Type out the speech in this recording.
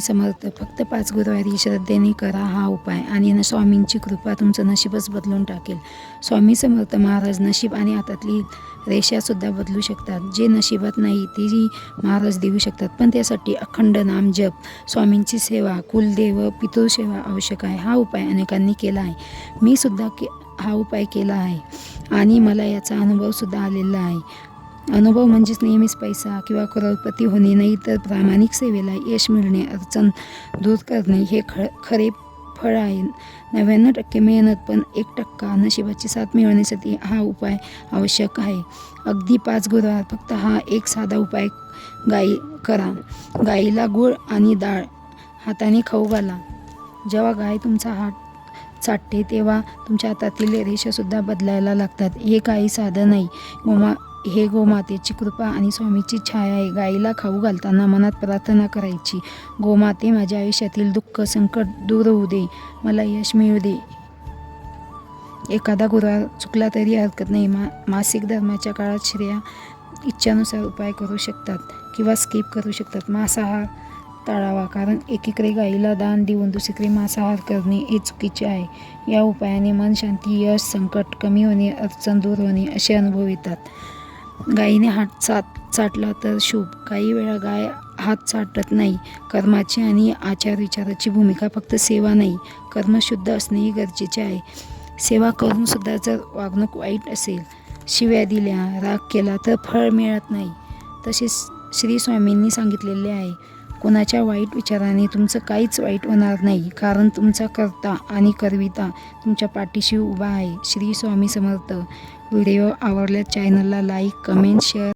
समर्थ फक्त पाच गुरुवारी श्रद्धेने करा हा उपाय आणि न स्वामींची कृपा तुमचं नशीबच बदलून टाकेल. स्वामी समर्थ महाराज नशीब आणि हातातली रेषासुद्धा बदलू शकतात. जे नशिबात नाही तेही महाराज देऊ शकतात. पण त्यासाठी अखंड नाम जप स्वामींची सेवा कुलदेव पितृसेवा आवश्यक आहे. हा उपाय अनेकांनी केला आहे. मी सुद्धा के हा उपाय केला आहे. आणि मला याचा अनुभवसुद्धा आलेला आहे. अनुभव म्हणजेच नेहमीच पैसा किंवा करोडपती होणे नाही तर प्रामाणिक सेवेला यश मिळणे अडचण दूर करणे हे ख खरे फळ आहे. नव्याण्णव टक्के मेहनत पण एक टक्का नशिबाची साथ मिळवण्यासाठी हा उपाय आवश्यक आहे. अगदी पाच गुरुवार फक्त हा एक साधा उपाय गाई करा. गाईला गूळ आणि डाळ हाताने खाऊ घाला. जेव्हा गाय तुमचा हात चाटते तेव्हा तुमच्या हातातील रेषासुद्धा बदलायला लागतात. हे काही साधं नाही. गोमा हे गोमातेची कृपा आणि स्वामीची छाया आहे गाईला खाऊ घालताना मनात प्रार्थना करायची. गोमाते माझ्या आयुष्यातील दुःख संकट दूर होऊ दे. मला यश मिळू दे. एखादा गुरुवार चुकला तरी हरकत नाही. मा मासिक धर्माच्या काळात श्रेया इच्छानुसार उपाय करू शकतात किंवा स्किप करू शकतात. मांसाहार टाळावा कारण एकीकडे गाईला दान देऊन दुसरीकडे मांसाहार करणे हे चुकीचे आहे. या उपायाने मन शांती यश संकट कमी होणे अडचण दूर होणे असे अनुभव येतात. गायीने हात चाट चाटला तर शुभ. काही वेळा गाय हात चाटत नाही. कर्माची आणि आचार विचाराची भूमिका फक्त सेवा नाही. कर्म शुद्ध असणेही गरजेचे आहे. सेवा करूनसुद्धा जर वागणूक वाईट असेल शिव्या दिल्या राग केला तर फळ मिळत नाही. तसेच श्री स्वामींनी सांगितलेले आहे कोणाच्या वाईट विचाराने तुमचं काहीच वाईट होणार नाही. कारण तुमचा कर्ता आणि करविता तुमच्या पाठीशी उभा आहे. श्री स्वामी समर्थ. व्हिडिओ आवडल्या चॅनलला लाईक कमेंट शेअर